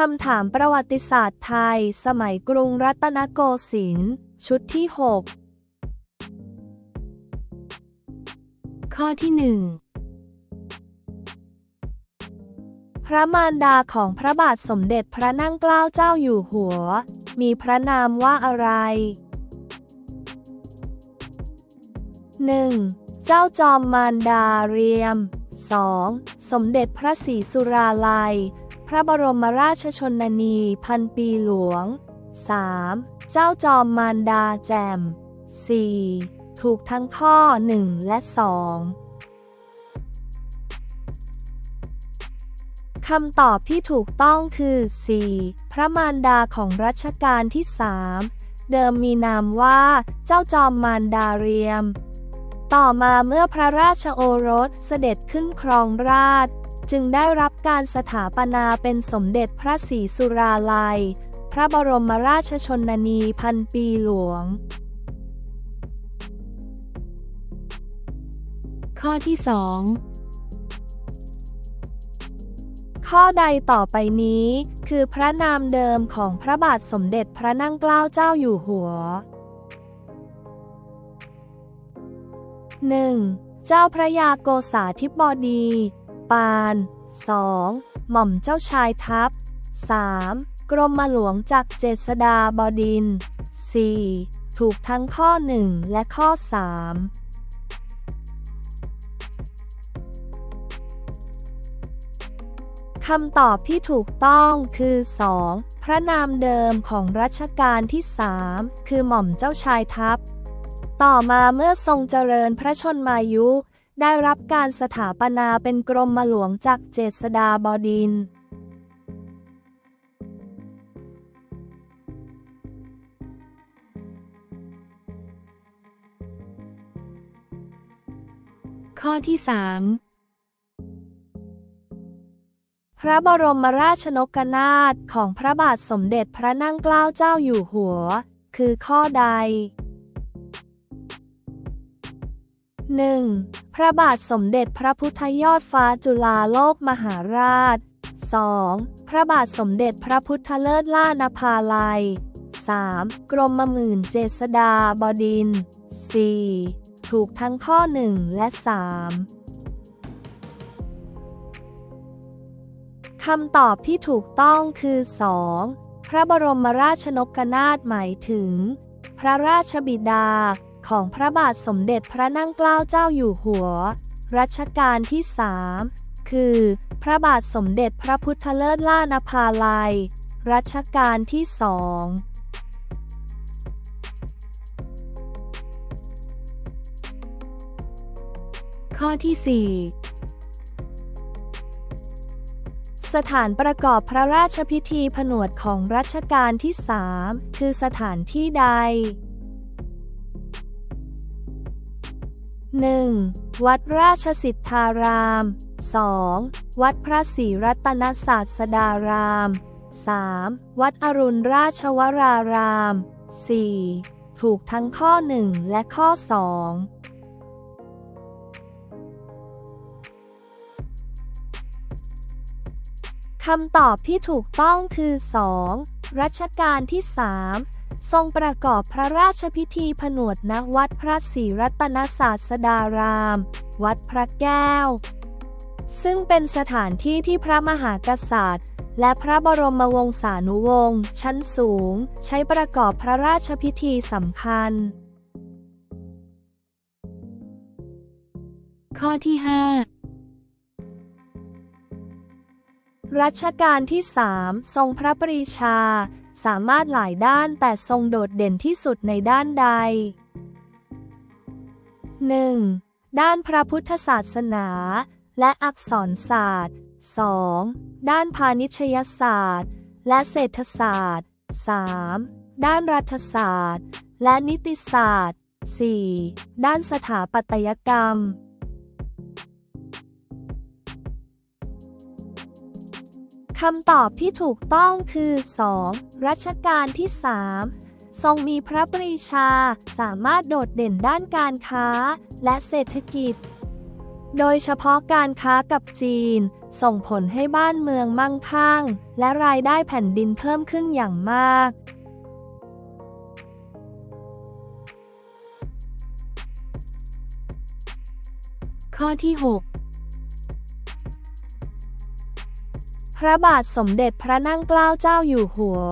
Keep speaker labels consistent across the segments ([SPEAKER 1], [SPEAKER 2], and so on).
[SPEAKER 1] คำถามประวัติศาสตร์ไทย สมัยกรุงรัตนโกสินทร์ชุดที่
[SPEAKER 2] ข้อที่หนึ่ง
[SPEAKER 1] พระมารดาของพระบาทสมเด็จพระนั่งเกล้าเจ้าอยู่หัว มีพระนามว่าอะไร 1. เจ้าจอมมารดาเรียม 2. สมเด็จพระศรีสุราลัย พระบรมราชชนนีพันปีหลวง 3. เจ้าจอมมารดาแจม 4. ถูกทั้งข้อ 1 และ 2 คำตอบที่ถูกต้องคือ 4. พระมารดาของรัชกาลที่ 3 เดิมมีนามว่า เจ้าจอมมารดาเรียม ต่อมาเมื่อพระราชโอรสเสด็จขึ้นครองราช จึงได้รับการสถาปนาเป็นสมเด็จพระศรีสุราลัย พระบรมราชชนนีพันปีหลวง
[SPEAKER 2] ข้อที่สอง
[SPEAKER 1] ข้อใดต่อไปนี้ คือพระนามเดิมของพระบาทสมเด็จพระนั่งเกล้าเจ้าอยู่หัว 1. เจ้าพระยาโกษาธิบดี ปาน 2. หม่อมเจ้าชายทัพ 3. กรมหลวงจากเจษดาบดิน 4. ถูกทั้งข้อ 1 และข้อ 3คำตอบที่ถูกต้องคือ 2. พระนามเดิมของรัชกาลที่ 3 คือหม่อมเจ้าชายทัพ ต่อมาเมื่อทรงเจริญพระชนมายุ ได้รับการสถาปนาเป็นกรมหลวงจากเจษดาบดินทร์
[SPEAKER 2] ข้อที่สาม
[SPEAKER 1] พระบรมราชนกนาถของพระบาทสมเด็จพระนั่งเกล้าเจ้าอยู่หัว คือข้อใด 1. พระบาทสมเด็จพระพุทธยอดฟ้าจุฬาโลกมหาราช 2. พระบาทสมเด็จพระพุทธเลิศล่านภาลัย 3. กรมหมื่นเจษดาบดิน 4. ถูกทั้งข้อ 1 และ 3 คำตอบที่ถูกต้องคือ 2. พระบรมราชนกนาถหมายถึง พระราชบิดา ของพระบาทสมเด็จพระนั่งเกล้าเจ้าอยู่หัว รัชกาลที่3คือ พระบาทสมเด็จพระพุทธเลิศล่านภาลัย รัชกาลที่สอง
[SPEAKER 2] ข้อที่สี่
[SPEAKER 1] สถานประกอบพระราชพิธีผนวดของรัชกาลที่ 3 คือสถานที่ใด 1. วัดราชสิทธาราม 2. วัดพระศรีรัตนศาสดาราม 3. วัดอรุณราชวราราม 4. ถูกทั้งข้อ 1 และข้อ 2คำตอบที่ถูกต้องคือ 2. รัชกาลที่สามทรงประกอบพระราชพิธีผนวดณวัดพระศรีรัตนศาสดาราม วัดพระแก้ว ซึ่งเป็นสถานที่ที่พระมหากษัตริย์ และพระบรมวงศานุวงศ์ชั้นสูง ใช้ประกอบพระราชพิธีสำคัญ
[SPEAKER 2] ข้อที่ 5
[SPEAKER 1] รัชกาลที่สามทรงพระปรีชา สามารถหลายด้านแต่ทรงโดดเด่นที่สุดในด้านใด 1. ด้านพระพุทธศาสนา และอักษรศาสตร์ 2. ด้านพาณิชยศาสตร์ และเศรษฐศาสตร์ 3. ด้านรัฐศาสตร์ และนิติศาสตร์ 4. ด้านสถาปัตยกรรม คำตอบที่ถูกต้องคือ 2. รัชกาลที่ 3 ทรงมีพระปรีชา สามารถโดดเด่นด้านการค้า และเศรษฐกิจ โดยเฉพาะการค้ากับจีน ส่งผลให้บ้านเมืองมั่งคั่ง และรายได้แผ่นดินเพิ่มขึ้นอย่างมาก
[SPEAKER 2] ข้อที่
[SPEAKER 1] พ ระบาทสมเด็จพระนั่งเกล้าเจ้าอยู่หัว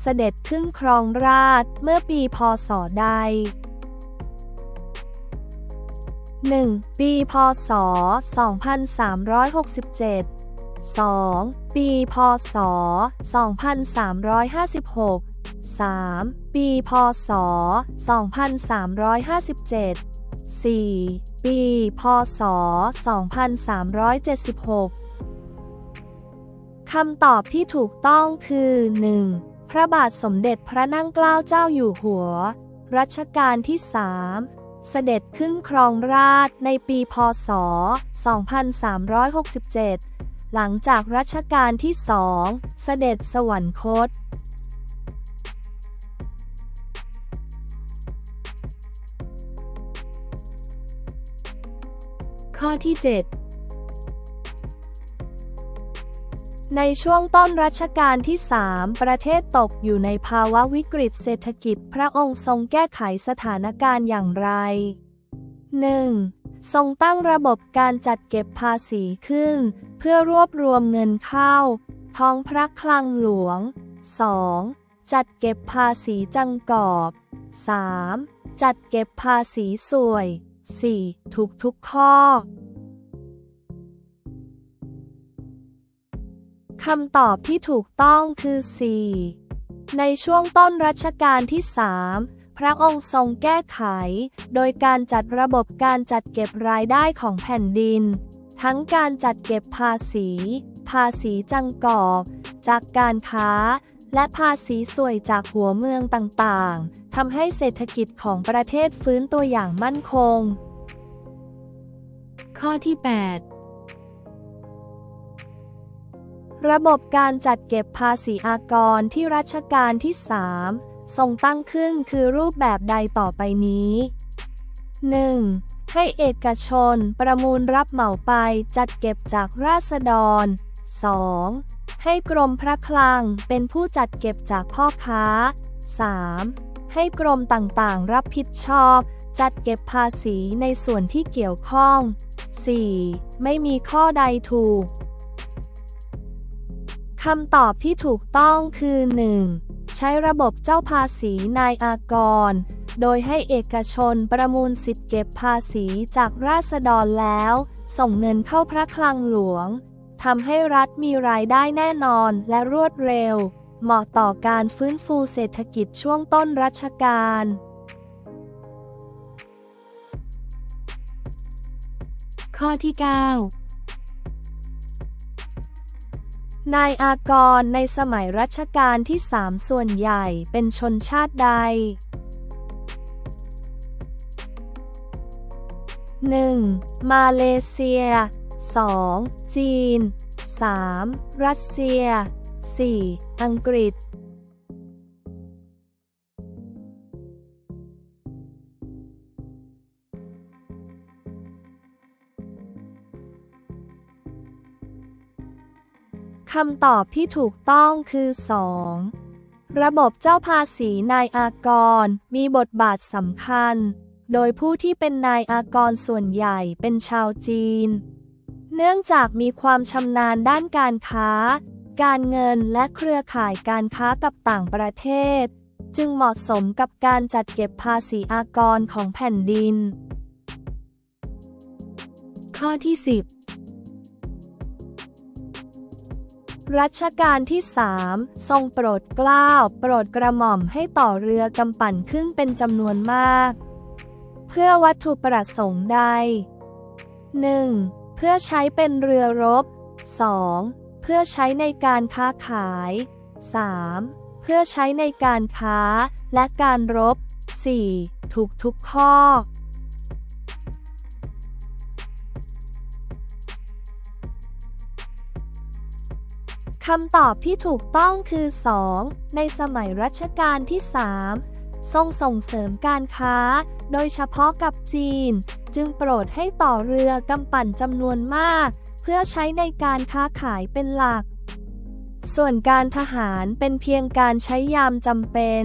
[SPEAKER 1] เสด็จขึ้นครองราชเมื่อปีพศใด 1. ปีพศ 2367 2. ปีพศ 2356 3. ปีพศ 2357 4. ปีพศ 2376 คำตอบที่ถูกต้องคือ 1. พระบาทสมเด็จพระนั่งเกล้าเจ้าอยู่หัว รัชกาลที่3เสด็จขึ้นครองราชในปีพศ 2367 หลังจากรัชกาลที่สองเสด็จสวรรคต
[SPEAKER 2] ข้อที่ 7
[SPEAKER 1] ในช่วงต้นรัชกาลที่ 3 ประเทศตกอยู่ในภาวะวิกฤตเศรษฐกิจ พระองค์ทรงแก้ไขสถานการณ์อย่างไร 1. ทรงตั้งระบบการจัดเก็บภาษีขึ้น เพื่อรวบรวมเงินเข้า ท้องพระคลังหลวง 2. จัดเก็บภาษีจังกอบ 3. จัดเก็บภาษีสวย 4. ถูกทุกข้อ คำตอบที่ถูกต้องคือ 4. ในช่วงต้นรัชกาลที่3พระองค์ทรงแก้ไข โดยการจัดระบบการจัดเก็บรายได้ของแผ่นดิน ทั้งการจัดเก็บภาษี ภาษีจังกอบ จากการค้า และภาษีสวยจากหัวเมืองต่างๆทำให้เศรษฐกิจของประเทศฟื้นตัวอย่างมั่นคง
[SPEAKER 2] ข้อที่ 8
[SPEAKER 1] ระบบการจัดเก็บภาษีอากรที่รัชกาลที่ 3 ทรงตั้งขึ้นคือรูปแบบใดต่อไปนี้ 1. ให้เอกชนประมูลรับเหมาไปจัดเก็บจากราษฎร 2. ให้กรมพระคลังเป็นผู้จัดเก็บจากพ่อค้า 3. ให้กรมต่างๆ รับผิดชอบ จัดเก็บภาษีในส่วนที่เกี่ยวข้อง 4. ไม่มีข้อใดถูก คำตอบที่ถูกต้องคือ 1. ใช้ระบบเจ้าภาษีนายอากร โดยให้เอกชนประมูลสิทธิเก็บภาษีจากราษฎรแล้ว ส่งเงินเข้าพระคลังหลวงทำให้รัฐมีรายได้แน่นอนและรวดเร็ว เหมาะต่อการฟื้นฟูเศรษฐกิจช่วงต้นรัชกาล
[SPEAKER 2] ข้อที่ 9
[SPEAKER 1] นายอากรในสมัยรัชกาลที่สามส่วนใหญ่เป็นชนชาติใด 1. มาเลเซีย 2. จีน 3. รัสเซีย 4. อังกฤษ คำตอบที่ถูกต้องคือ 2. ระบบเจ้าภาษีนายอากร มีบทบาทสำคัญ โดยผู้ที่เป็นนายอากรส่วนใหญ่เป็นชาวจีน เนื่องจากมีความชำนาญด้านการค้า การเงินและเครือข่ายการค้ากับต่างประเทศ จึงเหมาะสมกับการจัดเก็บภาษีอากรของแผ่นดิน
[SPEAKER 2] ข้อที่ 10
[SPEAKER 1] รัชกาลที่สามทรงโปรดเกล้าโปรดกระหม่อมให้ต่อเรือกำปั่นขึ้นเป็นจำนวนมาก เพื่อวัตถุประสงค์ใด 1. เพื่อใช้เป็นเรือรบ 2. เพื่อใช้ในการค้าขาย 3. เพื่อใช้ในการค้าและการรบ 4. ถูกทุกข้อ คำตอบที่ถูกต้องคือ 2. ในสมัยรัชกาลที่ 3 ทรงส่งเสริมการค้า โดยเฉพาะกับจีน จึงโปรดให้ต่อเรือกำปั่นจำนวนมาก เพื่อใช้ในการค้าขายเป็นหลัก ส่วนการทหารเป็นเพียงการใช้ยามจำเป็น